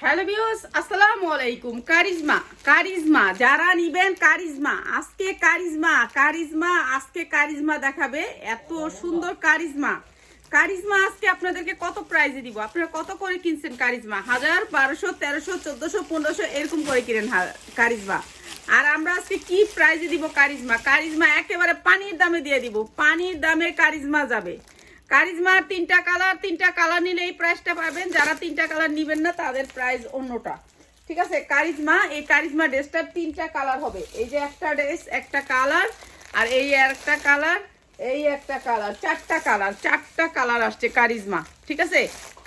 Hello views আসসালামু আলাইকুম। Charisma charisma, যারা নিবেন কারিজমা, আজকে কারিজমা কারিজমা, আজকে কারিজমা দেখাবে। এত সুন্দর কারিজমা। কারিজমা আজকে আপনাদেরকে কত প্রাইজে দিব? আপনারা কত করে কিনছেন কারিজমা? হাজার, বারোশো, তেরোশো, চোদ্দশো, পনেরোশো, এরকম করে কিনেন কারিজমা। আর আমরা আজকে কি প্রাইজে দিব কারিজমা? কারিজমা একেবারে পানির দামে দিয়ে দিব। পানির দামে কারিজমা যাবে। কারিজমার তিনটা কালার তিনটা কালার নিলে এই প্রাইসটা পাবেন। যারা তিনটা কালার নিবেন না, তাদের প্রাইস অন্যটা। ঠিক আছে? কারিজমা, এই কারিজমা ড্রেসটার তিনটা কালার হবে। এই যে একটা ড্রেস, একটা কালার, আর এই একটা কালার, এই একটা কালার, চারটা কালার চারটা কালার আসছে কারিজমা। ঠিক আছে?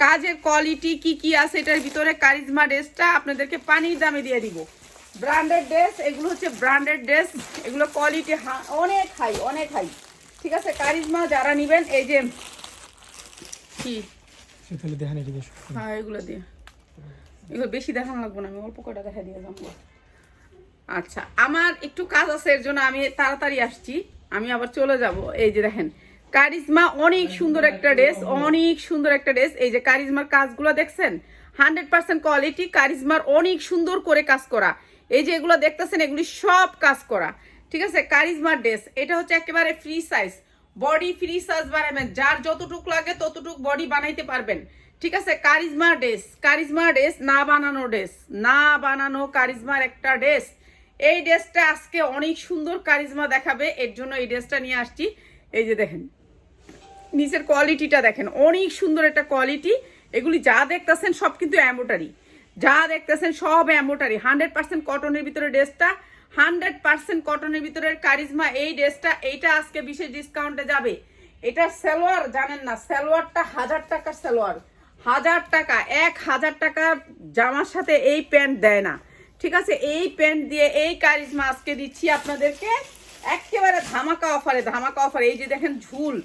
কাজের কোয়ালিটি কি কি আছে, এটার ভিতরে কারিজমা ড্রেসটা আপনাদেরকে পানির দামে দিয়ে দিব। ব্র্যান্ডেড ড্রেস এগুলো হচ্ছে ব্র্যান্ডেড ড্রেস এগুলো কোয়ালিটি অনেক হাই অনেক হাই ঠিক আছে কারিজমা যারা নিবেন এই যে কি? তাহলে দেখেন এটা হ্যাঁ এগুলো দিয়ে। এগুলো বেশি দেখানো লাগবে না আমি অল্প কটা দেখা দিয়ে যাব। আচ্ছা আমার একটু কাজ আছে এর জন্য আমি তাড়াতাড়ি আসছি। আমি আবার চলে যাব। এই যে দেখেন কারিজমা অনেক সুন্দর একটা ড্রেস অনেক সুন্দর একটা ড্রেস। এই যে কারিজমার কাজগুলো দেখছেন? হান্ড্রেড পার্সেন্ট কোয়ালিটি কারিজমার অনেক সুন্দর করে কাজ করা। এই যে এগুলো দেখতেছেন এগুলি সব কাজ করা। ঠিক আছে কারিজমার ড্রেস এটা হচ্ছে একেবারে free size body free size বানাবেন, যার যতটুক লাগে ততটুক বডি বানাইতে পারবেন, ঠিক আছে কারিজমা ড্রেস কারিজমা ড্রেস না বানানো ড্রেস না বানানো কারিজমার একটা ড্রেস এই ড্রেসটা আজকে অনেক সুন্দর কারিজমা দেখাবে, এর জন্য এই ড্রেসটা নিয়ে আসছি, এই যে দেখেন, নিচের কোয়ালিটিটা দেখেন, অনেক সুন্দর একটা কোয়ালিটি এগুলি যা দেখতেছেন সব কিন্তু অ্যাম্বোটারি যা দেখতেছেন সব অ্যাম্বোটারি হান্ড্রেড পার্সেন্ট কটনের ভিতরে ড্রেসটা হান্ড্রেড পার্সেন্ট কটনের ভিতরে কারিজমা, এই ড্রেসটা, এইটা আজকে বিশেষ ডিসকাউন্টে যাবে। এটা সালোয়ার, জানেন না, সালোয়ারটা হাজার টাকার সালোয়ার। হাজার টাকা, এক হাজার টাকা জামার সাথে এই প্যান্ট দেয় না। ঠিক আছে, এই প্যান্ট দিয়ে এই কারিজমা আজকে দিচ্ছি আপনাদেরকে। একেবারে ধামাকা অফারে ধামাকা অফারে। এই যে দেখেন ঝুল,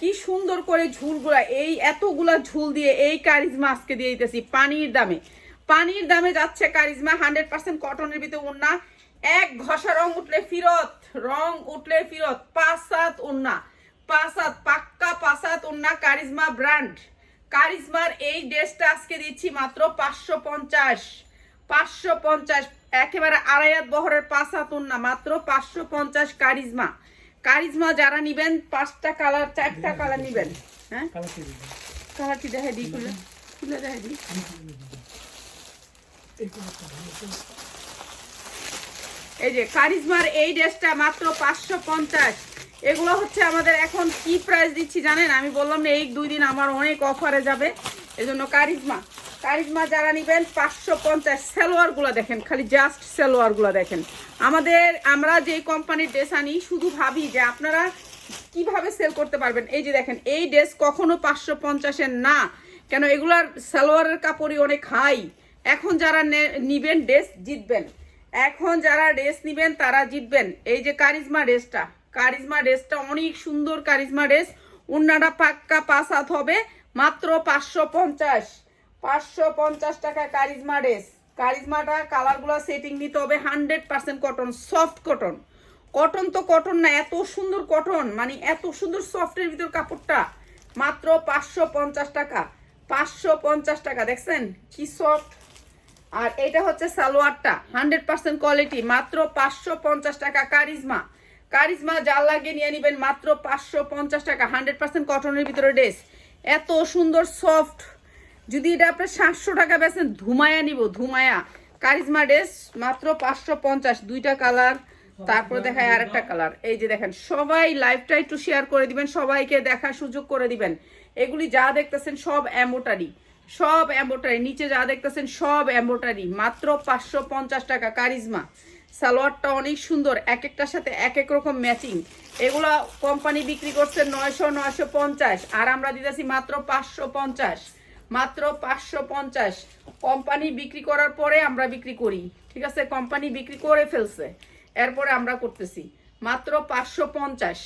কি সুন্দর করে ঝুলগুলা, এই এতগুলা ঝুল দিয়ে এই কারিজমা আজকে দিয়ে দিতেছি, পানির দামে। পানির দামে যাচ্ছে কারিজমা, হান্ড্রেড পার্সেন্ট কটনের ভিতরে উন্না এক ঘষা রং উঠলে ফিরত রং উঠলে ফিরত পাঁচ সাত উন্না পাঁচ সাত পাক্কা পাঁচ সাত উন্না কারিজমা ব্র্যান্ড। কারিজমার এই ড্রেসটা আজকে দিচ্ছি মাত্র পাঁচশো পঞ্চাশ। পাঁচশো পঞ্চাশ একেবারে আড়াইয়াত বহরের পাঁচ হাত উন্না মাত্র পাঁচশো পঞ্চাশ কারিজমা। কারিজমা যারা নিবেন পাঁচটা কালার চারটা কালার নিবেন হ্যাঁ? কালার কি দিবেন? কালারটি দেখে দিই খুলে? খুলে দেখে দিই। এই যে কারিজমার এই ড্রেসটা মাত্র পাঁচশো পঞ্চাশ। এগুলো হচ্ছে আমাদের এখন কি প্রাইস দিচ্ছি জানেন? আমি বললাম না, এই দুই দিন আমার অনেক অফারে যাবে। এজন্য কারিজমা। কারিজমা যারা নিবেন, পাঁচশো পঞ্চাশ সালোয়ারগুলো দেখেন, খালি জাস্ট সালোয়ারগুলো দেখেন। আমাদের, আমরা যে কোম্পানির ড্রেস আনি, শুধু ভাবি যে আপনারা কীভাবে সেল করতে পারবেন। এই যে দেখেন, এই ড্রেস কখনো পাঁচশো পঞ্চাশের না। কেন, এগুলার সালোয়ারের কাপড়ই অনেক হাই এখন যারা নিবেন ড্রেস জিতবেন। এখন যারা ড্রেস নিবেন, তারা জিতবেন। এই যে কারিজমা ড্রেসটা কারিজমা ড্রেসটা অনেক সুন্দর কারিজমা ড্রেস উন্নাটা পাক্কা পাঁচ হাত হবে, মাত্র পাঁচশো পঞ্চাশ। পাঁচশো পঞ্চাশ টাকা কারিজমা ড্রেস কারিজমাটা কালারগুলো সেটিং নিতে হবে hundred percent cotton soft cotton cotton তো কটন না, এত সুন্দর কটন মানে এত সুন্দর সফটের ভিতর কাপড়টা। মাত্র পাঁচশো পঞ্চাশ টাকা। পাঁচশো পঞ্চাশ টাকা, দেখছেন? কি সফট আর এটা হচ্ছে সালোয়ারটা, হান্ড্রেড পার্সেন্ট কোয়ালিটি, মাত্র পাঁচশো পঞ্চাশ টাকা কারিজমা। কারিজমা জাল লাগিয়ে নিয়ে নেবেন মাত্র পাঁচশো পঞ্চাশ টাকা, হান্ড্রেড পার্সেন্ট কটনের ভিতরে ড্রেস এত সুন্দর সফট যদি এটা আপনার সাতশো টাকা বেছেন ধুমায়া নিব, ধুমায়া। কারিজমা ড্রেস মাত্র পাঁচশো পঞ্চাশ, দুইটা কালার তারপরে দেখায় আর একটা কালার এই যে দেখেন, সবাই লাইভটা একটু শেয়ার করে দিবেন, সবাইকে দেখার সুযোগ করে দিবেন। এগুলি যা দেখতেছেন সব অ্যাম্বোটারি সব অ্যাম্বোটারি নিচে যা দেখতেছেন সব অ্যাম্বোটারি মাত্র পাঁচশো পঞ্চাশ টাকা কারিজমা। সালোয়ারটা অনেক সুন্দর এক একটার সাথে এক এক রকম ম্যাচিং। এগুলো কোম্পানি বিক্রি করছে নয়শো নয়শো পঞ্চাশ, আর আমরা দিতেছি মাত্র পাঁচশো পঞ্চাশ। মাত্র পাঁচশো পঞ্চাশ। কোম্পানি বিক্রি করার পরে আমরা বিক্রি করি, ঠিক আছে? কোম্পানি বিক্রি করে ফেলছে। এরপরে আমরা করতেছি, মাত্র পাঁচশো পঞ্চাশ।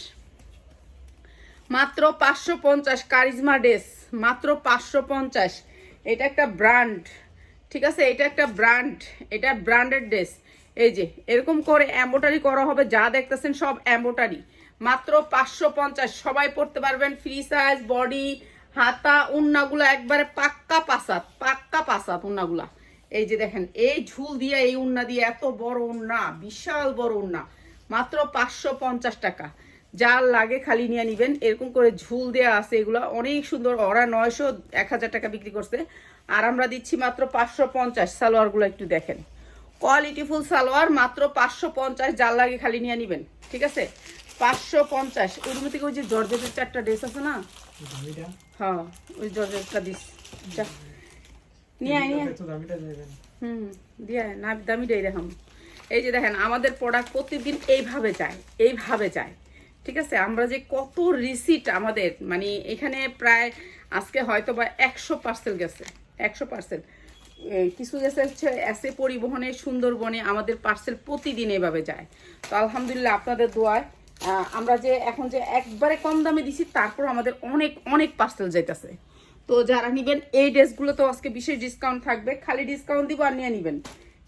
মাত্র পাঁচশো পঞ্চাশ কারিজমা ড্রেস, মাত্র পাঁচশো পঞ্চাশ। এটা একটা ব্র্যান্ড ঠিক আছে? এটা একটা ব্র্যান্ড এটা ব্র্যান্ডেড ড্রেস এই যে, এরকম করে এম্বোটারি করা হবে, যা দেখতেছেন সব এম্বোটারি মাত্র পাঁচশো পঞ্চাশ, সবাই পড়তে পারবেন ফ্রি সাইজ বডি হাতা, উন্নাগুলা একবারে পাক্কা পাসাত পাক্কা পাসাত উন্নাগুলা। এই যে দেখেন, এই ঝুল দিয়ে, এই উন্না দিয়ে এত বড় উন্না, বিশাল বড় উন্না। মাত্র পাঁচশো পঞ্চাশ টাকা। যার লাগে খালি নিয়ে নিবেন। এরকম করে ঝুল দেওয়া আছে এগুলো। অনেক সুন্দর। ওরা নয়শো এক হাজার টাকা বিক্রি করছে। আর আমরা দিচ্ছি মাত্র পাঁচশো পঞ্চাশ। সালোয়ারগুলো একটু দেখেন। কোয়ালিটিফুল সালোয়ার মাত্র পাঁচশো পঞ্চাশ। যার লাগে খালি নিয়ে নিবেন। ঠিক আছে? পাঁচশো পঞ্চাশ। ওর মধ্যে থেকে ওই যে জর্জেটের চারটা ড্রেস আছে না? হ্যাঁ ওই জর্জেটটা দিস। যা। নিয়ে আয় নিয়ে হুম দিয়ে না দামিটাই দেখাম। এই যে দেখেন আমাদের প্রোডাক্ট প্রতিদিন এইভাবে যায়। এইভাবে যায়। ঠিক আছে? আমরা যে কত রিসিট আমাদের মানে এখানে প্রায় আজকে হয়তো বা একশো পার্সেল গেছে, একশো পার্সেল কিছু গেছে হচ্ছে এসে পরিবহনে, সুন্দরবনে আমাদের পার্সেল প্রতিদিন এভাবে যায়। তো আলহামদুলিল্লাহ আপনাদের দোয়ায় আমরা যে এখন যে একবারে কম দামে দিছি তারপর আমাদের অনেক অনেক পার্সেল যাইতেছে। তো যারা নিবেন, এই ড্রেসগুলো তো আজকে বিশেষ ডিসকাউন্ট থাকবে। খালি ডিসকাউন্ট দিব আর নিয়ে নিবেন।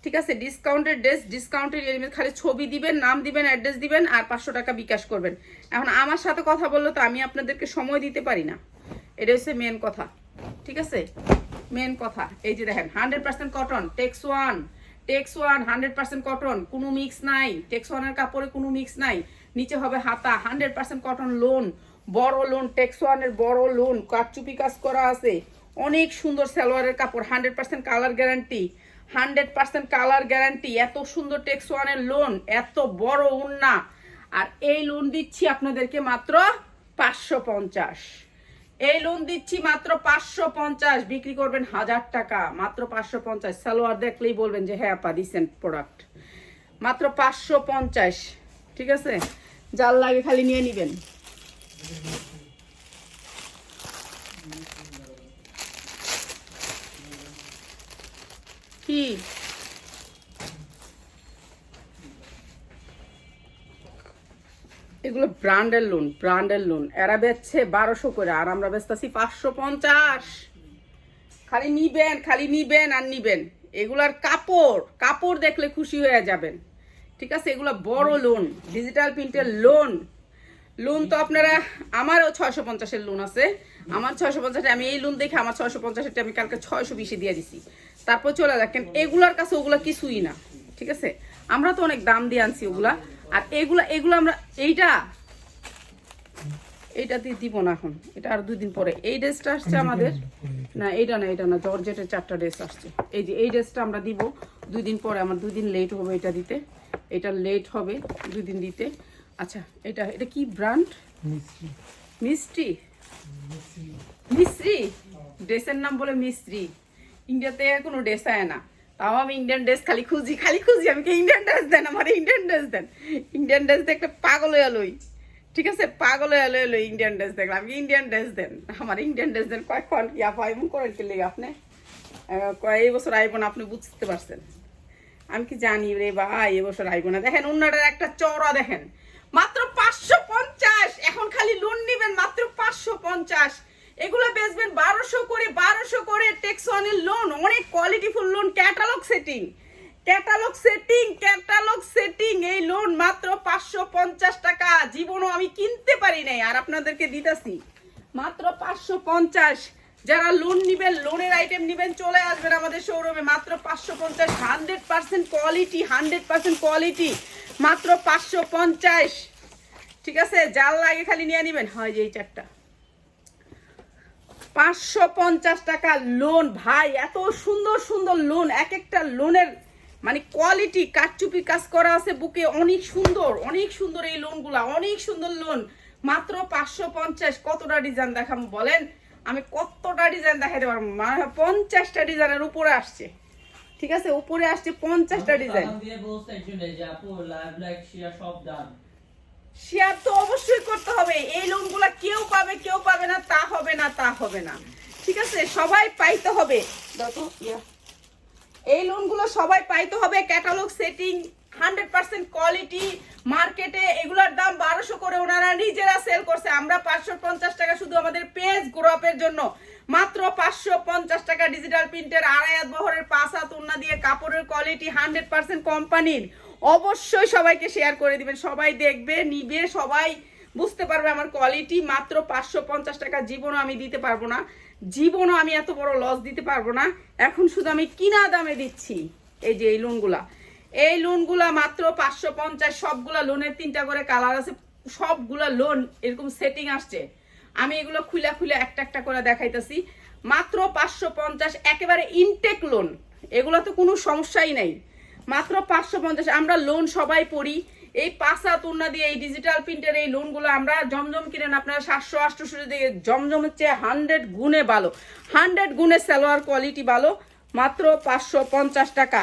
ঠিক আছে ডিসকাউন্টের ড্রেস ডিসকাউন্টের এলিমেন্ট খালি ছবি দিবেন, নাম দিবেন অ্যাড্রেস দিবেন আর পাঁচশো টাকা বিকাশ করবেন। এখন আমার সাথে কথা বললে তো আমি আপনাদেরকে সময় দিতে পারি না। এটা হচ্ছে মেন কথা, ঠিক আছে? মেন কথা, এই যে দেখেন hundred percent cotton tex one tex one hundred percent cotton কোনো মিক্স নাই। টেক্স ওয়ানের কাপড়ে কোনো মিক্স নাই। নিচে হবে হাতা হান্ড্রেড পার্সেন্ট কটন লোন বড় লোন টেক্স ওয়ানের বড় লোন কারচুপি কাজ করা আছে। অনেক সুন্দর সালোয়ারের কাপড় hundred percent colour guarantee hundred percent colour guarantee, এত সুন্দর টেক্স ওয়ানের লোন এত বড় উন্না আর এই লোন দিচ্ছি আপনাদেরকে মাত্র পাঁচশো পঞ্চাশ। এই লোন দিচ্ছি মাত্র পাঁচশো পঞ্চাশ, বিক্রি করবেন হাজার টাকা, মাত্র পাঁচশো পঞ্চাশ। সালোয়ার দেখলেই বলবেন যে হ্যাঁ আপা রিসেন্ট প্রোডাক্ট মাত্র পাঁচশো পঞ্চাশ, ঠিক আছে? যার লাগে খালি নিয়ে নিবেন। কি? এগুলো ব্র্যান্ডের লোন ব্র্যান্ডের লোন এরা বেচছে বারোশো করে, আর আমরা বেচতেছি পাঁচশো পঞ্চাশ। খালি নিবেন খালি নিবেন আর নিবেন। এগুলার কাপড় কাপড় দেখলে খুশি হয়ে যাবেন। ঠিক আছে? এগুলো বড় লোন ডিজিটাল প্রিন্টের লোন লোন তো আপনারা, আমারও ছয়শো পঞ্চাশের লোন আছে। আমার ছয়শো পঞ্চাশে আমি এই লোন দেখে আমার ছয়শো পঞ্চাশেরটা আমি কালকে ছয়শো বিশে দিয়ে দিছি। তারপর চলে দেখেন এগুলার কাছে ওগুলা কিছুই না ঠিক আছে? আমরা তো অনেক দাম দিয়ে আনছি ওগুলা আর এগুলা এগুলো আমরা এইটা? এইটা দিয়ে দিব না এখন এটা আর দুই দিন পরে। এই ড্রেসটা আসছে আমাদের না এইটা না এটা না জর্জেটের চারটা ড্রেস আসছে। এই যে এই ড্রেসটা আমরা দিব দুই দিন পরে আমার দুই দিন লেট হবে এটা দিতে। এটা লেট হবে দুই দিন দিতে। আচ্ছা এটা এটা কি ব্র্যান্ড? মিস্ত্রি। মিষ্টি মিস্ত্রি? ড্রেসের নাম বলে মিস্ত্রি। ইন্ডিয়াতে কোনো ড্রেস আয় না। তাও আমি ইন্ডিয়ান ড্রেস খালি খুঁজি খালি খুঁজি। আমি ইন্ডিয়ান ড্রেস দেন? আমার ইন্ডিয়ান ড্রেস দেন। ইন্ডিয়ান ড্রেস দেখলে পাগল হয়ে লই। ঠিক আছে? পাগল হয়ে লই লই ইন্ডিয়ান ড্রেস দেখলাম। আমি ইন্ডিয়ান ড্রেস দেন? আমার ইন্ডিয়ান ড্রেস দেন। কয়েকক্ষণ কি আপা, এমন করেন কি লেগে আপনি? এই বছর আইব না, আপনি বুঝতে পারছেন। আমি কি জানি রে ভাই এবছর আইব না। দেখেন, অন্যটার একটা চওড়া দেখেন। মাত্র পাঁচশো পঞ্চাশ। এখন খালি লোন নিবেন, মাত্র পাঁচশো পঞ্চাশ। এগুলো বেচবেন বারোশো করে বারোশো করে টেক্সনের লোন অনেক কোয়ালিটিফুল lawn catalogue setting catalogue setting catalogue setting এই লোন মাত্র পাঁচশো পঞ্চাশ টাকা। জীবনও আমি কিনতে পারি নাই, আর আপনাদেরকে দিতেছি। মাত্র পাঁচশো পঞ্চাশ। যারা লোন নিবেন লোনের আইটেম নিবেন, চলে আসবেন আমাদের শোরুমে মাত্র পাঁচশো পঞ্চাশ hundred percent quality hundred percent quality মাত্র পাঁচশো পঞ্চাশ। ঠিক আছে? যার লাগে খালি নিয়ে নিবেন। হয় যে এই চারটা। পাঁচশো পঞ্চাশ টাকা লোন ভাই এত সুন্দর সুন্দর লোন এক একটা লোনের মানে কোয়ালিটি কারচুপি কাজ করা আছে বুকে অনেক সুন্দর অনেক সুন্দর এই লোনগুলা অনেক সুন্দর লোন মাত্র পাঁচশো পঞ্চাশ কতটা ডিজাইন দেখাবো বলেন? আমি কতটা ডিজাইন দেখাতে পারব? মানে পঞ্চাশটা ডিজাইনের উপরে আসছে। ঠিক আছে? উপরে আসছে পঞ্চাশটা ডিজাইন শেয়ার তো অবশ্যই করতে হবে। এই লোনগুলা কেউ পাবে কেউ পাবে না, তা হবে না, তা হবে না। ঠিক আছে? সবাই পাইতে হবে। এই লোনগুলো সবাই পাইতে হবে। Catalogue setting hundred percent quality মার্কেটে এগুলোর দাম বারোশো করে ওনারা নিজেরা সেল করছে। আমরা পাঁচশো পঞ্চাশ টাকা শুধু আমাদের পেজ গ্রুপের জন্য। মাত্র পাঁচশো পঞ্চাশ টাকা ডিজিটাল প্রিন্টের আড়াই বহরের পাঁচ হাত উন্না দিয়ে কাপড়ের কোয়ালিটি হান্ড্রেড পার্সেন্ট কোম্পানির। অবশ্যই সবাইকে শেয়ার করে দিবেন। সবাই দেখবে, নিবে, সবাই বুঝতে পারবে আমার কোয়ালিটি মাত্র পাঁচশো পঞ্চাশ টাকা জীবনও আমি দিতে পারব না। জীবনও আমি এত বড় লস দিতে পারব না। এখন শুধু আমি কিনা দামে দিচ্ছি। এই যে এই লোনগুলা এই লোনগুলা মাত্র পাঁচশো পঞ্চাশ, সবগুলা লোনের তিনটা করে কালার আছে। সবগুলা লোন এরকম সেটিং আসছে। আমি এগুলো খুলে খুলে একটা একটা করে দেখাইতেছি। মাত্র পাঁচশো পঞ্চাশ, একেবারে ইনটেক লোন এগুলো তো কোনো সমস্যাই নাই। মাত্র পাঁচশো পঞ্চাশ। আমরা লোন সবাই পড়ি। এই পাঁচা তুলনা দিয়ে এই ডিজিটাল প্রিন্টের এই লোনগুলো আমরা জমজম কিনেন আপনারা সাতশো আটশো দিয়ে জমজমের চেয়ে হান্ড্রেড গুণে ভালো। হান্ড্রেড গুণে সালোয়ার কোয়ালিটি ভালো। মাত্র পাঁচশো পঞ্চাশ টাকা।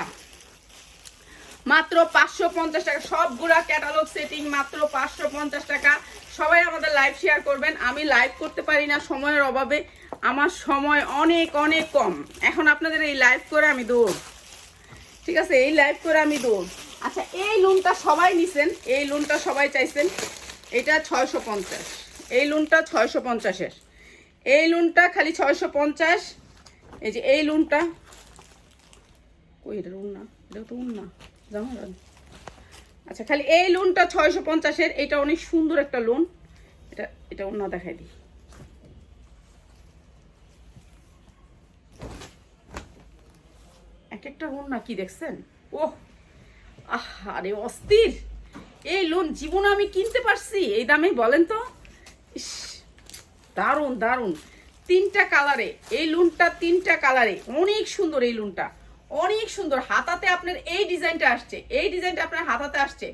মাত্র পাঁচশো পঞ্চাশ টাকা। সবগুলা ক্যাটালগ সেটিং মাত্র পাঁচশো পঞ্চাশ টাকা। সবাই আমাদের লাইভ শেয়ার করবেন। আমি লাইভ করতে পারি না সময়ের অভাবে। আমার সময় অনেক অনেক কম। এখন আপনাদের এই লাইভ করে আমি দৌড়। ঠিক আছে, এই লাইভ করে আমি দৌড়। আচ্ছা এই লোনটা সবাই নিছেন? এই লোনটা সবাই চাইছেন? এটা ছয়শো পঞ্চাশ। এই লোনটা ছয়শো পঞ্চাশের। এই লোনটা খালি ছয়শো পঞ্চাশ। এই যে এই লোনটা কই এটা লোন না? এটা তো না। জামা। আচ্ছা খালি এই লোনটা ছয়শো পঞ্চাশের, এটা অনেক সুন্দর একটা লোন এটা এটা অন্য দেখাই দিই। এক একটা লোন না কি দেখছেন? ওহ আরে অস্থির। এই লোন জীবনে আমি কিনতে পারছি, এই দামে বলেন তো। ইস, দারুণ দারুণ। তিনটা কালারে, এই লুনটা তিনটা কালারে। অনেক সুন্দর এই লুনটা। অনেক সুন্দর। হাতাতে আপনার এই ডিজাইনটা আসছে। এই ডিজাইনটা আপনার হাতাতে আসছে।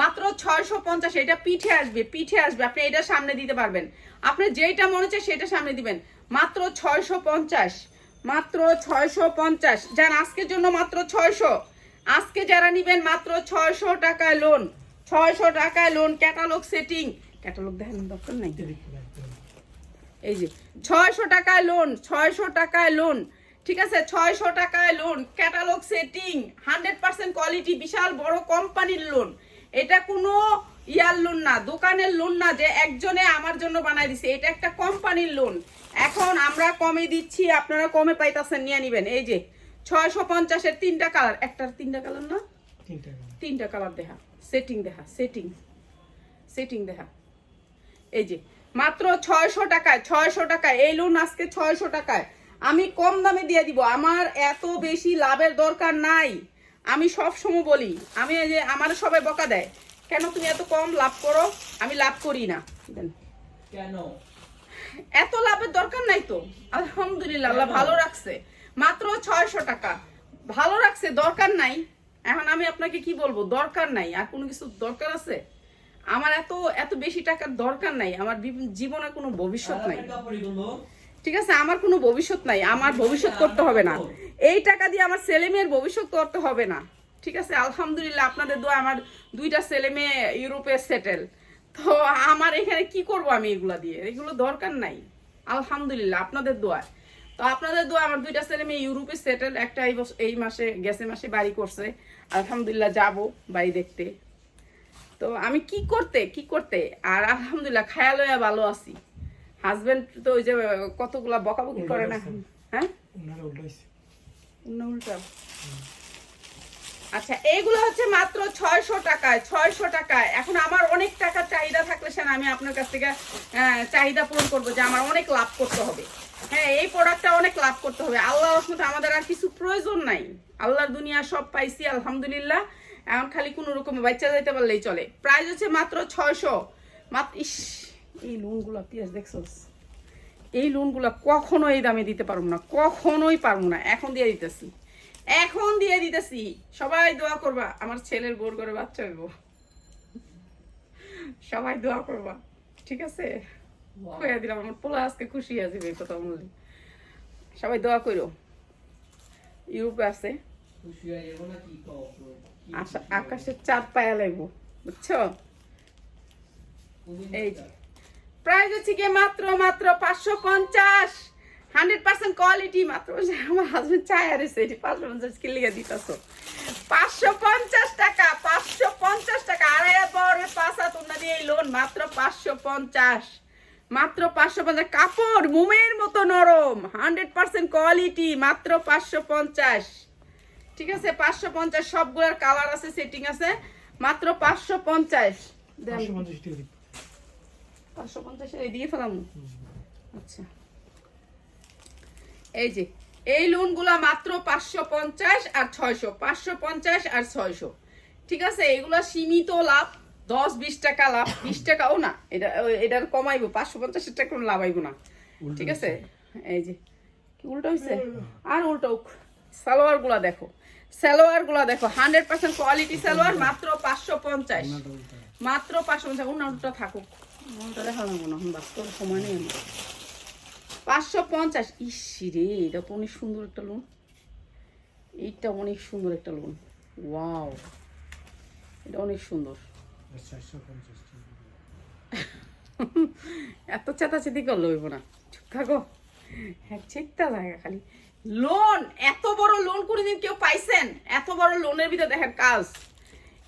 মাত্র ছয়শো পঞ্চাশ, এটা পিঠে আসবে পিঠে আসবে। আপনি এটা সামনে দিতে পারবেন। আপনি যেটা মনে হচ্ছে সেটা সামনে দিবেন। মাত্র ছয়শো পঞ্চাশ। মাত্র ছয়শো পঞ্চাশ। যান, আজকের জন্য মাত্র ছয়শো। আজকে যারা নিবেন মাত্র ছয়শো টাকায় লোন ছয়শো টাকায় লোন ক্যাটালগ সেটিং ক্যাটালগ দেখেন দরকার নাই এই যে, ছয়শো টাকায় লোন ছয়শো টাকায় লোন ঠিক আছে, ছয়শো টাকায় lawn catalogue setting hundred percent quality বিশাল বড় কোম্পানির লোন এটা কোনো ইয়ার লোন না, দোকানের লোন না যে একজনে আমার জন্য বানাই দিছে। এটা একটা কোম্পানির লোন এখন আমরা কমে দিচ্ছি আপনারা কমে পাইতাছেন নিয়ে নিবেন। এই যে ছয়শো পঞ্চাশের তিনটা কালার। একটার তিনটা কালার না? তিনটা কালার। কালার দেখা। সেটিং দেখা সেটিং সেটিং দেখা। এই যে মাত্র ছয়শো টাকায় ছয়শো টাকায় এই লোন আজকে ছয়শো টাকায়। আমি কম দামে দিয়ে দিব। আমার এত বেশি লাভের দরকার নাই। আমি সব সময় বলি আমি যে আমার সবাই বকা দেয় কেন তুমি এত কম লাভ করো? আমি লাভ করি না। দেন। কেন? এত লাভের দরকার নাই তো। আলহামদুলিল্লাহ আল্লাহ ভালো রাখছে। মাত্র ছয়শো টাকা। ভালো রাখছে দরকার নাই। এখন আমি আপনাকে কি বলব? দরকার নাই। আর কোনো কিছু দরকার আছে? আমার এত এত বেশি টাকার দরকার নাই। আমার জীবনে কোনো ভবিষ্যৎ নাই। ঠিক আছে? আমার কোনো ভবিষ্যৎ নাই। আমার ভবিষ্যৎ করতে হবে না। এই টাকা দিয়ে আমার ছেলে মেয়ের ভবিষ্যৎ করতে হবে না। ঠিক আছে? আলহামদুলিল্লাহ আপনাদের দোয়া আমার দুইটা ছেলে মেয়ে ইউরোপে সেটেল তো আমার এখানে কি করব আমি এগুলা দিয়ে? এগুলো দরকার নাই। আলহামদুলিল্লাহ আপনাদের দোয়া। তো আপনাদের দোয়া আমার দুইটা ছেলে মেয়ে ইউরোপে সেটেল একটা এই বছর এই মাসে গেছে মাসে বাড়ি করছে। আলহামদুলিল্লাহ যাব বাড়ি দেখতে। তো আমি কি করতে কি করতে? আর আলহামদুলিল্লাহ খায়া লয়া ভালো আছি। হাজবেন্ড তো ওই যে কতগুলা বকাবকি করে না। হ্যাঁ? উল্টা আচ্ছা এইগুলো হচ্ছে মাত্র ছয়শো টাকায় ছয়শো টাকায়। এখন আমার অনেক টাকার চাহিদা থাকলে সেন, আমি আপনার কাছ থেকে চাহিদা পূরণ করব যে আমার অনেক লাভ করতে হবে। হ্যাঁ এই প্রোডাক্টটা অনেক লাভ করতে হবে। আল্লাহ রহমতে আমাদের আর কিছু প্রয়োজন নাই। আল্লাহর দুনিয়া সব পাইছি, আলহামদুলিল্লাহ। এখন খালি কোনো রকম বাচ্চা যাইতে পারলেই চলে। প্রাইস হচ্ছে মাত্র ছয়শো। মাত্র ইস, এই লোনগুলো পিঁয়াজ দেখছোস এই লোনগুলো কখনো এই দামে দিতে পারব না, কখনোই পারব না। এখন দিয়ে দিতেছি। এখন দিয়ে দিতেছি। সবাই দোয়া করবা আমার ছেলের বোর করে বাচ্চা হইব। সবাই দোয়া করবা ঠিক আছে? কইয়া দিলাম আমার পোলা আজকে খুশি আছে এই কথা বললে। সবাই দোয়া করো। ইউরোপে আছে। আকাশের চাঁদ পায়া লাগবো বুঝছ? এই। প্রাইস হচ্ছে গিয়ে মাত্র মাত্র পাঁচশো পঞ্চাশ। হান্ড্রেড পার্সেন্ট কোয়ালিটি মাত্র আমার হাজবেন্ড চায় আর এসে পাঁচশো পঞ্চাশ কি লিখে দিতেছ। পাঁচশো পঞ্চাশ টাকা পাঁচশো পঞ্চাশ টাকা। আড়াই পরে পাঁচ হাত ওনা দিয়ে এই লোন মাত্র পাঁচশো পঞ্চাশ। মাত্র পাঁচশো পঞ্চাশ। কাপড় মোমের মতো নরম হান্ড্রেড পার্সেন্ট কোয়ালিটি মাত্র পাঁচশো পঞ্চাশ। ঠিক আছে পাঁচশো পঞ্চাশ সবগুলোর কালার আছে সেটিং আছে মাত্র পাঁচশো পঞ্চাশ। পাঁচশো পঞ্চাশ দিয়ে ফেলাম। আচ্ছা। এই যে এই লোনগুলা মাত্র পাঁচশো পঞ্চাশ আর ছয়শো পাঁচশো পঞ্চাশ আর ছয়শো। ঠিক আছে? এগুলা সীমিত লাভ দশ বিশ টাকা লাভ। বিশ টাকাও না এটা এটার কমাইবো পাঁচশো পঞ্চাশের টাকা কোনো লাভাইবো না। ঠিক আছে? এই যে কি উল্টো হয়েছে আর উল্টো সালোয়ারগুলা দেখো। সালোয়ারগুলা দেখো হান্ড্রেড পার্সেন্ট কোয়ালিটি সালোয়ার মাত্র পাঁচশো পঞ্চাশ। মাত্র পাঁচশো পঞ্চাশ উন্নতটা থাকুক। উন্নতটা দেখা লাগবো না বাস্তব সময় নেই পাঁচশো পঞ্চাশ। ইসি রে এটা তো অনেক সুন্দর একটা লোন এইটা অনেক সুন্দর একটা লোন ওয়াও এটা অনেক সুন্দর। এত চেতাচেতি করলে হইব না। চুপ থাকো। হ্যাঁ চিন্তা জায়গা খালি। লোন এত বড় লোন কোনোদিন কেউ পাইছেন? এত বড় লোনের ভিতরে দেখেন কাজ।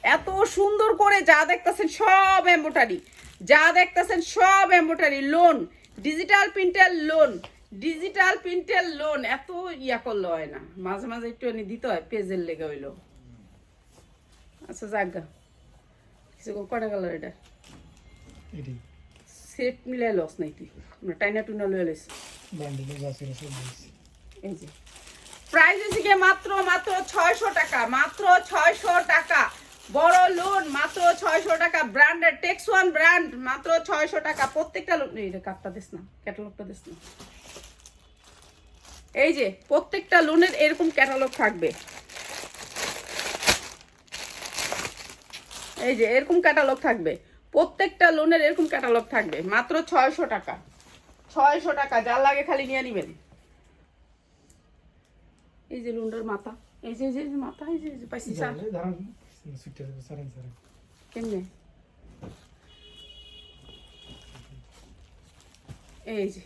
এত সুন্দর করে যা দেখতেছেন সব এম্বোটারি যা দেখতেছেন সব এম্বোটারি লোন ডিজিটাল প্রিন্টের লোন ডিজিটাল প্রিন্টের লোন এত ইয়া করলে হয় না। মাঝে মাঝে একটু এনে দিতে হয় পেজের লেগে হইল। আচ্ছা জাগা কিছু কটা গেল এটা? সেট মিলাই লস নাই তুই টাইনা টুনা লয়ে লইছি। এই যে। প্রাইস হচ্ছে মাত্র মাত্র ছয়শো টাকা মাত্র ছয়শো টাকা। বড় লোন মাত্র ছয়শো টাকা ব্র্যান্ডের টেক্স ওয়ান ব্র্যান্ড মাত্র ছয়শো টাকা। প্রত্যেকটা লোন এই কাপটা দিস না ক্যাটালগটা দিস না। এই যে, প্রত্যেকটা লোনের এরকম ক্যাটালগ থাকবে। এই যে, এরকম ক্যাটালগ থাকবে। প্রত্যেকটা লোনের এরকম ক্যাটালগ থাকবে, মাত্র ছয়শো টাকা। ছয়শো টাকা, যার লাগে খালি নিয়ে নিবেন। এই যে লুন্ডার মাথা, এই যে মাথা, এই যে পাইছি সুইটটা সারেন সারেন কেমনে এই যে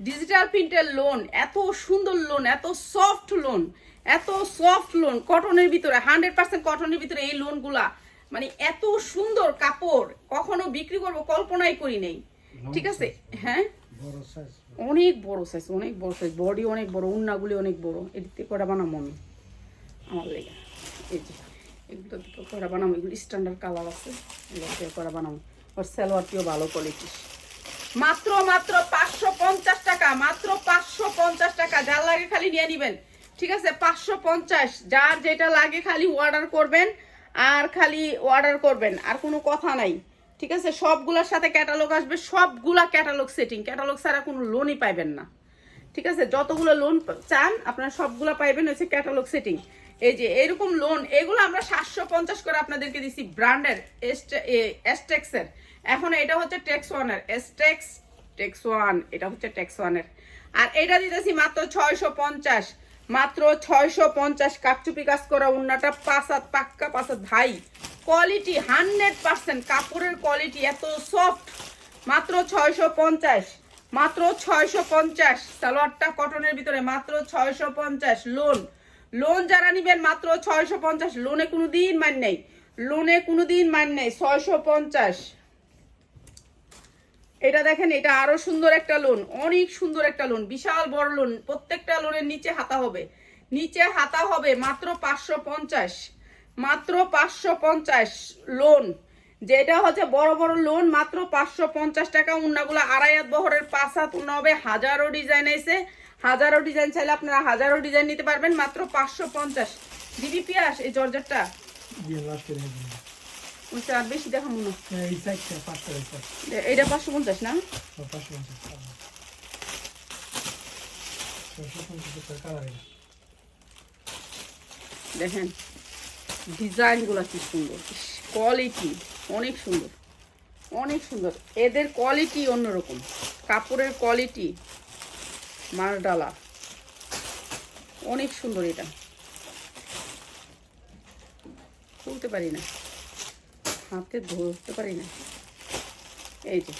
ডিজিটাল প্রিন্টের লোন এত সুন্দর লোন এত সফট লোন এত সফট লোন কটনের ভিতরে হান্ড্রেড পার্সেন্ট কটনের ভিতরে এই লোনগুলা মানে এত সুন্দর কাপড় কখনো বিক্রি করব কল্পনাই করি নেই। ঠিক আছে? হ্যাঁ? অনেক বড় সাইজ অনেক বড় সাইজ বডি অনেক বড় উন্নাগুলি অনেক বড় এদিকে কটা বানাবো আমি? আমার লেগে এই যে। এগুলো দিকে করা বানাবো, এগুলো স্ট্যান্ডার্ড কালার আছে, এগুলো করা বানাবো। ওর সালোয়ারটিও ভালো কোয়ালিটি মাত্র মাত্র পাঁচশো পঞ্চাশ টাকা, মাত্র পাঁচশো পঞ্চাশ টাকা, যার লাগে খালি নিয়ে নিবেন। ঠিক আছে, পাঁচশো পঞ্চাশ, যার যেটা লাগে খালি অর্ডার করবেন, আর খালি অর্ডার করবেন, আর কোনো কথা নাই। ঠিক আছে, সবগুলোর সাথে ক্যাটালগ আসবে, সবগুলা ক্যাটালগ সেটিং ক্যাটালগ ছাড়া কোনো লোনই পাইবেন না। ঠিক আছে? যতগুলো লোন চান, আপনারা সবগুলো পাইবেন হচ্ছে ক্যাটালগ সেটিং এই যে, এরকম লোন এগুলো আমরা সাতশো পঞ্চাশ করে আপনাদেরকে দিছি ব্র্যান্ডের এস্টেক্সের এখন এটা হচ্ছে টেক্স ওয়ানের এস্টেক্স টেক্স ওয়ান এটা হচ্ছে টেক্স ওয়ানের আর এটা দিতেছি মাত্র ছয়শো পঞ্চাশ। মাত্র ছয়শো পঞ্চাশ কাকচুপি কাজ করা উন্নাটা পাসাত পাক্কা পাসাত ভাই। কোয়ালিটি হান্ড্রেড পার্সেন্ট কাপড়ের কোয়ালিটি এত সফট মাত্র ছয়শো পঞ্চাশ। মাত্র ছয়শো পঞ্চাশ, সালোয়ারটা কটনের ভিতরে মাত্র ছয়শো পঞ্চাশ লোন লোন যারা নিবেন, মাত্র ছয়শো পঞ্চাশ লোনে কোনো দিন মান নেই। লোনে কোনো দিন মান নেই, ছয়শো পঞ্চাশ। এটা দেখেন, এটা আরও সুন্দর একটা লোন অনেক সুন্দর একটা লোন বিশাল বড় লোন প্রত্যেকটা লোনের নিচে হাতা হবে। নিচে হাতা হবে মাত্র পাঁচশো পঞ্চাশ, মাত্র পাঁচশো পঞ্চাশ লোন যেটা হচ্ছে বড় বড় লোন মাত্র পাঁচশো পঞ্চাশ টাকা। উন্নাগুলো আড়াই হাত বহরের পাঁচ হাত উন্না হবে হাজারো ডিজাইন এসে হাজারো ডিজাইন চাইলে আপনারা হাজারো ডিজাইন নিতে পারবেন মাত্র পাঁচশো পঞ্চাশ। দিদি পিয়াস এই জর্জারটা আর বেশি দেখা মনে হয়। এই সাইডটা পাঁচটা এই সাইড এ- এইটা পাঁচশো পঞ্চাশ না? এটা। দেখেন ডিজাইনগুলো কি সুন্দর কোয়ালিটি অনেক সুন্দর। অনেক সুন্দর। এদের কোয়ালিটি অন্যরকম। কাপড়ের কোয়ালিটি মারডালা অনেক সুন্দর এটা। খুলতে পারি না। হাতে ধরতে পারি না। এই যে।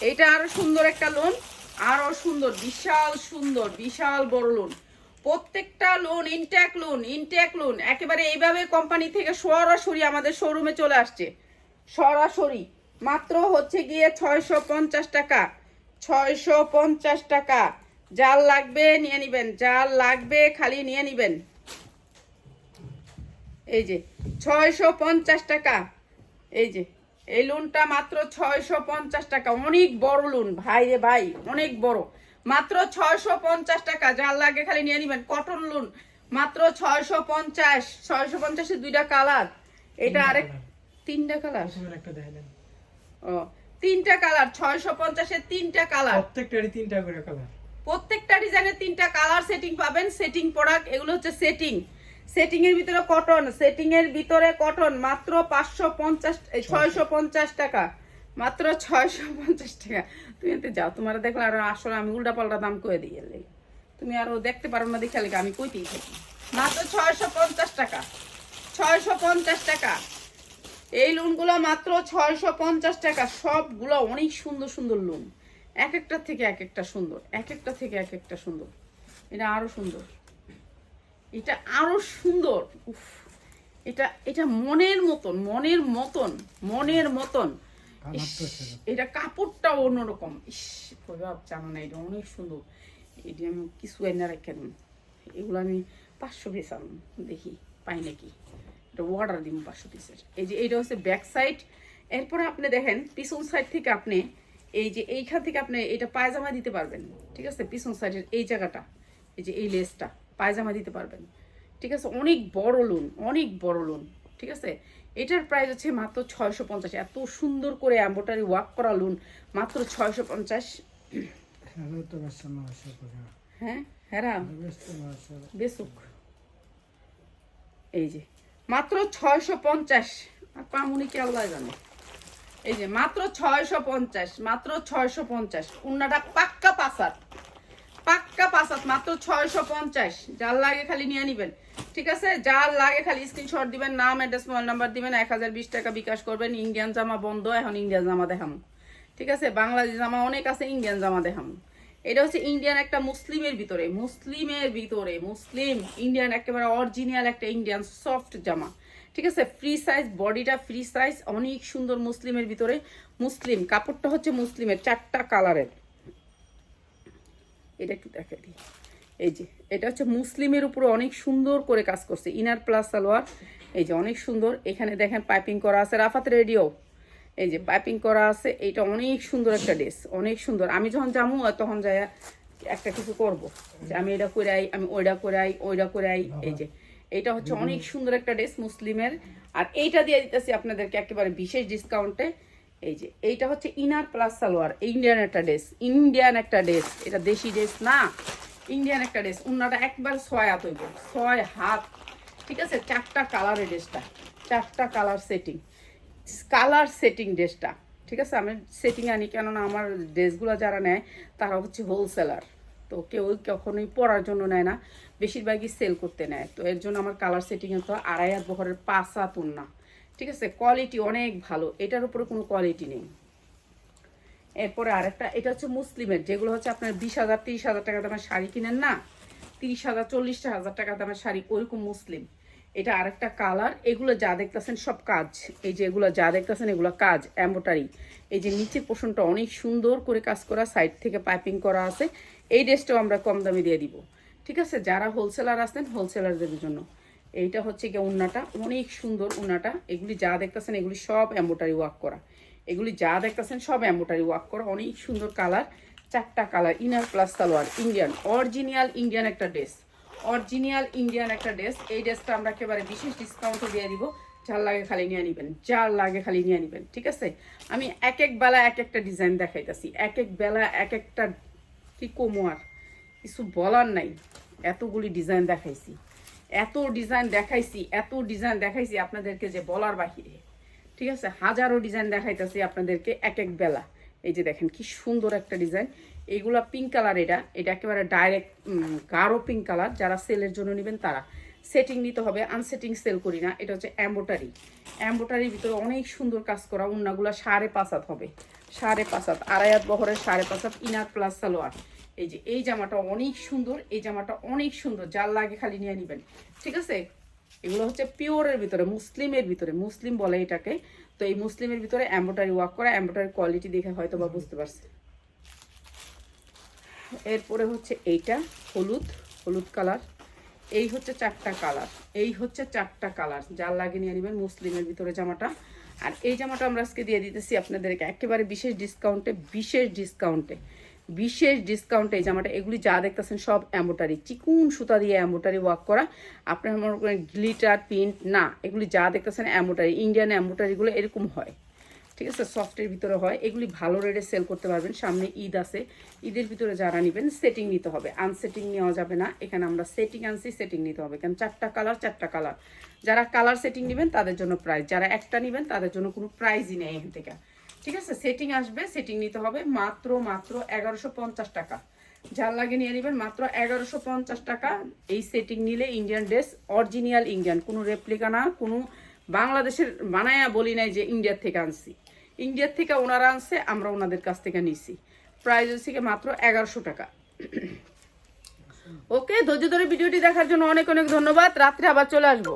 এইটা আরও সুন্দর একটা লোন আরও সুন্দর, বিশাল সুন্দর, বিশাল বড় লোন প্রত্যেকটা lawn intact lawn intact lawn একেবারে এইভাবে কোম্পানি থেকে সরাসরি আমাদের শোরুমে চলে আসছে। সরাসরি। মাত্র হচ্ছে গিয়ে ছয়শো পঞ্চাশ টাকা। ছয়শো পঞ্চাশ টাকা। যার লাগবে নিয়ে নিবেন, যার লাগবে খালি নিয়ে নিবেন। এই যে, ছয়শো পঞ্চাশ টাকা। এই যে, এই লোনটা মাত্র ছয়শো পঞ্চাশ টাকা। অনেক বড় লোন ভাই রে ভাই, অনেক বড়। মাত্র ছয়শো পঞ্চাশ টাকা। যার লাগে খালি নিয়ে নিবেন। কটন লোন মাত্র ছয়শো পঞ্চাশ। ছয়শো পঞ্চাশের দুইটা কালার এটা আরেক। তিনটা কালার? একটা দেখালেন। ও তিনটা কালার ছয়শো পঞ্চাশের তিনটা কালার। প্রত্যেকটারই তিনটা করে কালার। প্রত্যেকটা ডিজাইনের তিনটা কালার সেটিং পাবেন সেটিং প্রোডাক্ট এগুলো হচ্ছে সেটিং সেটিং এর ভিতরে কটন সেটিং এর ভিতরে কটন মাত্র পাঁচশো পঞ্চাশ ছয়শো। পঞ্চাশ টাকা। মাত্র ছয়শো পঞ্চাশ টাকা। তুমি এতে যাও তোমার দেখলে আর আসলে আমি উল্টা পাল্টা দাম করে দিয়ে এলে তুমি আরও দেখতে পারো না দেখে আমি কইতেই থাকি। মাত্র ছয়শো পঞ্চাশ টাকা। ছয়শো পঞ্চাশ টাকা। এই লোনগুলো মাত্র ছয়শো পঞ্চাশ টাকা। সবগুলো অনেক সুন্দর সুন্দর লোন এক একটা থেকে এক একটা সুন্দর এক একটা থেকে এক একটা সুন্দর। এটা আরও সুন্দর। এটা আরও সুন্দর। উফ এটা এটা মনের মতন মনের মতন মনের মতন। এটা কাপড়টা অন্যরকম। ইস প্রভাব জানো না এটা অনেক সুন্দর। এটা আমি কিছু এনে রাখেন এগুলো আমি পাঁচশো পিস দেখি পাই নাকি। এটা অর্ডার দিব পাঁচশো পিসের এই যে এইটা হচ্ছে ব্যাক সাইড এরপরে আপনি দেখেন পিছন সাইড থেকে আপনি এই যে এইখান থেকে আপনি এটা পায়জামা দিতে পারবেন। ঠিক আছে? পিছন সাইডের এই জায়গাটা এই যে এই লেসটা পায়জামা দিতে পারবেন। ঠিক আছে? অনেক বড় লোন অনেক বড় লোন ঠিক আছে? এটার প্রাইস হচ্ছে মাত্র ছয়শো পঞ্চাশ। এত সুন্দর করে এম্বোটারি ওয়ার্ক করা লোন মাত্র ছয়শো পঞ্চাশ। হ্যাঁ? হ্যাঁ বেসুক। এই যে মাত্র ছয়শো পঞ্চাশ। পামুনি আল্লাহ জানে? এই যে মাত্র ছয়শো পঞ্চাশ, মাত্র ছয়শো পঞ্চাশ। উন্নাটা পাক্কা পাসার পাক্কা পাসাত মাত্র ছয়শো পঞ্চাশ। যার লাগে খালি নিয়ে নিবেন। ঠিক আছে? যার লাগে খালি স্ক্রিনশট দিবেন, নাম অ্যাড্রেস মোবাইল নাম্বার দিবেন, এক হাজার বিশ টাকা বিকাশ করবেন, ইন্ডিয়ান জামা বন্ধ, এখন ইন্ডিয়ান জামা দেখাম। ঠিক আছে? বাংলাদেশ জামা অনেক আছে, ইন্ডিয়ান জামা দেখাম। এটা হচ্ছে ইন্ডিয়ান একটা মুসলিমের ভিতরে মুসলিমের ভিতরে, মুসলিম ইন্ডিয়ান একেবারে অরিজিনাল একটা ইন্ডিয়ান সফট জামা। ঠিক আছে? ফ্রি সাইজ বডিটা ফ্রি সাইজ অনেক সুন্দর মুসলিমের ভিতরে। মুসলিম, কাপড়টা হচ্ছে মুসলিমের, চারটা কালারের। এটা একটু দেখা দিই। এই যে, এটা হচ্ছে মুসলিমের উপরে অনেক সুন্দর করে কাজ করছে। ইনার প্লাস সালোয়ার, এই যে অনেক সুন্দর। এখানে দেখেন পাইপিং করা আছে। রাফাত রেডিও। এই যে পাইপিং করা আছে এটা অনেক সুন্দর একটা ড্রেস অনেক সুন্দর। আমি যখন যাব, তখন যাই একটা কিছু করব। যে আমি এটা করাই আমি ওইটা করাই ওইটা করে আই এই যে। এটা হচ্ছে অনেক সুন্দর একটা ড্রেস মুসলিমের। আর এইটা দিয়ে দিতেছি আপনাদেরকে একেবারে বিশেষ ডিসকাউন্টে এই যে, এইটা হচ্ছে ইনার প্লাস সালোয়ার ইন্ডিয়ান একটা ড্রেস ইন্ডিয়ান একটা ড্রেস এটা দেশি ড্রেস না ইন্ডিয়ান একটা ড্রেস উন্নাটা একবার ছয় হাত হইব, ছয় হাত। ঠিক আছে? চারটা কালারের ড্রেসটা চারটা কালার সেটিং কালার সেটিং ড্রেসটা, ঠিক আছে? আমি সেটিং আনি কেননা আমার ড্রেসগুলো যারা নেয়, তারা হচ্ছে হোলসেলার তো কেউ কখনোই পরার জন্য নেয় না, বেশিরভাগই সেল করতে নেয়। তো এর জন্য আমার কালার সেটিং তো আড়াই হাত বহরের পাঁচ হাত উন্না ঠিক আছে? কোয়ালিটি অনেক ভালো, এটার উপরে কোনো কোয়ালিটি নেই। এরপরে আরেকটা, এটা হচ্ছে মুসলিমের, যেগুলো হচ্ছে আপনার বিশ হাজার, তিরিশ হাজার টাকা দামের শাড়ি কিনেন না, তিরিশ হাজার, চল্লিশ হাজার টাকা দামের শাড়ি, ওইরকম মুসলিম। এটা আরেকটা কালার এগুলো যা দেখতেছেন সব কাজ। এই যে এগুলো যা দেখতেছেন, এগুলো কাজ এম্বোটারি এই যে নিচের পোষণটা অনেক সুন্দর করে কাজ করা সাইড থেকে পাইপিং করা আছে। এই ড্রেসটাও আমরা কম দামে দিয়ে দিব। ঠিক আছে? যারা হোলসেলার আছেন হোলসেলারদের জন্য। এইটা হচ্ছে গিয়ে উন্নাটা। অনেক সুন্দর উন্নাটা। এগুলি যা দেখতেছেন, এগুলি সব এম্বোটারি ওয়ার্ক করা। এগুলি যা দেখতেছেন, সব এম্বোটারি ওয়ার্ক করা। অনেক সুন্দর কালার চারটা colour inner plus salwar Indian original Indian একটা ড্রেস অরিজিনাল ইন্ডিয়ান একটা ড্রেস। এই ড্রেসটা আমরা একেবারে বিশেষ ডিসকাউন্টে দিয়ে দিব। যার লাগে খালি নিয়ে নিবেন, যার লাগে খালি নিয়ে নিবেন, ঠিক আছে? আমি এক এক বেলা এক একটা ডিজাইন দেখাইতেছি। এক এক বেলা এক একটা, কি কমো আর? কিছু বলার নাই। এতগুলি ডিজাইন দেখাইছি। এত ডিজাইন দেখাইছি, এত ডিজাইন দেখাইছি আপনাদেরকে যে বলার বাহিরে। ঠিক আছে? হাজারো ডিজাইন দেখাইতেছি আপনাদেরকে এক এক বেলা। এই যে দেখেন কি সুন্দর একটা ডিজাইন এইগুলা পিঙ্ক কালার এটা। এটা একেবারে ডাইরেক্ট গাঢ় পিঙ্ক কালার যারা সেলের জন্য নেবেন তারা। সেটিং নিতে হবে আনসেটিং সেল করি না। এটা হচ্ছে অ্যাম্বোটারি অ্যাম্বোটারির ভিতরে অনেক সুন্দর কাজ করা। উন্নাগুলা সাড়ে পাঁচ হাত হবে। সাড়ে পাঁচ হাত। আড়াই হাত বহরের সাড়ে পাঁচ হাত ইনার প্লাস সালোয়ার। এই যে, এই জামাটা অনেক সুন্দর। এই জামাটা অনেক সুন্দর। যার লাগে খালি নিয়ে নেবেন। ঠিক আছে? এগুলো হচ্ছে পিওরের ভিতরে, মুসলিমের ভিতরে। মুসলিম বলে এটাকে। তো এই মুসলিমের ভিতরে এম্বোটারি ওয়ার্ক করা। এম্বোটারি কোয়ালিটি দেখে হয়তো বা বুঝতে পারছে এরপরে হচ্ছে এইটা, হলুদ হলুদ কালার। এই হচ্ছে চারটা কালার। এই হচ্ছে চারটা কালার। যার লাগে নিয়ে নেবেন মুসলিমের ভিতরে জামাটা। আর এই জামাটা আমরা আজকে দিয়ে দিতেছি আপনাদেরকে একেবারে বিশেষ ডিসকাউন্টে বিশেষ ডিসকাউন্টে বিশেষ ডিসকাউন্টে এই জামাটা। এগুলি যা দেখতেছেন সব অ্যাম্বোটারি চিকুন সুতা দিয়ে অ্যাম্বোটারি ওয়ার্ক করা। আপনার মনে করেন গ্লিটার, প্রিন্ট, না। এগুলি যা দেখতেছেন অ্যাম্বোটারি ইন্ডিয়ান অ্যাম্বোটারিগুলো এরকম হয়। ঠিক আছে সফটের ভিতরে হয়। এগুলি ভালো রেটে সেল করতে পারবেন। সামনে ঈদ আছে। ঈদের ভিতরে যারা নেবেন সেটিং নিতে হবে। আনসেটিং নেওয়া যাবে না। এখানে আমরা সেটিং আনছি সেটিং নিতে হবে। কারণ চারটা কালার চারটা কালার যারা কালার সেটিং নেবেন, তাদের জন্য প্রাইস যারা একটা নেবেন, তাদের জন্য কোনো প্রাইজই নেই এখান থেকে। ঠিক আছে? সেটিং আসবে সেটিং নিতে হবে। মাত্র মাত্র এগারোশো টাকা। যার লাগে নিয়ে নেবেন, মাত্র এগারোশো টাকা। এই সেটিং নিলে ইন্ডিয়ান ড্রেস অরিজিনাল ইন্ডিয়ান কোনো রেপ্লিকা না, কোনো বাংলাদেশের বানায়া বলি নাই যে ইন্ডিয়ার থেকে আনছি। ইন্ডিয়ার থেকে ওনারা আনছে, আমরা ওনাদের কাছ থেকে নিছি। প্রাইস হচ্ছে মাত্র এগারোশো টাকা। ওকে ধৈর্য ধরে ভিডিওটি দেখার জন্য অনেক অনেক ধন্যবাদ। রাত্রে আবার চলে আসব।